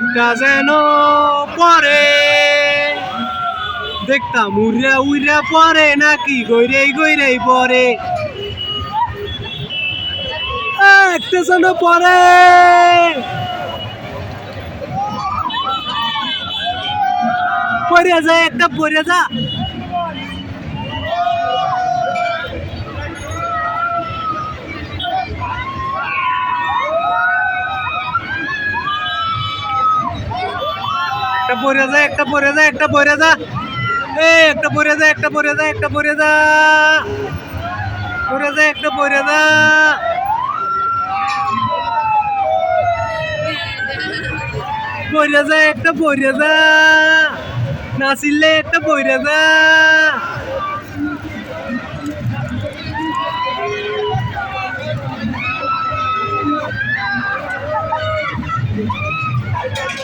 একটা যেন পরে দেখতাম উড়া উড়া পরে নাকি গইরেই গইরেই পরে আ, একটা যেন পরে পরে যা একটা পরে যা একটা পরে যা, একটা পরে যা, একটা পরে যা। এই, একটা পরে যা, একটা পরে যা, একটা পরে যা। পরে যা, একটা পরে যা। পরে যা, একটা পরে যা। নাচিলে একটা পরে যা।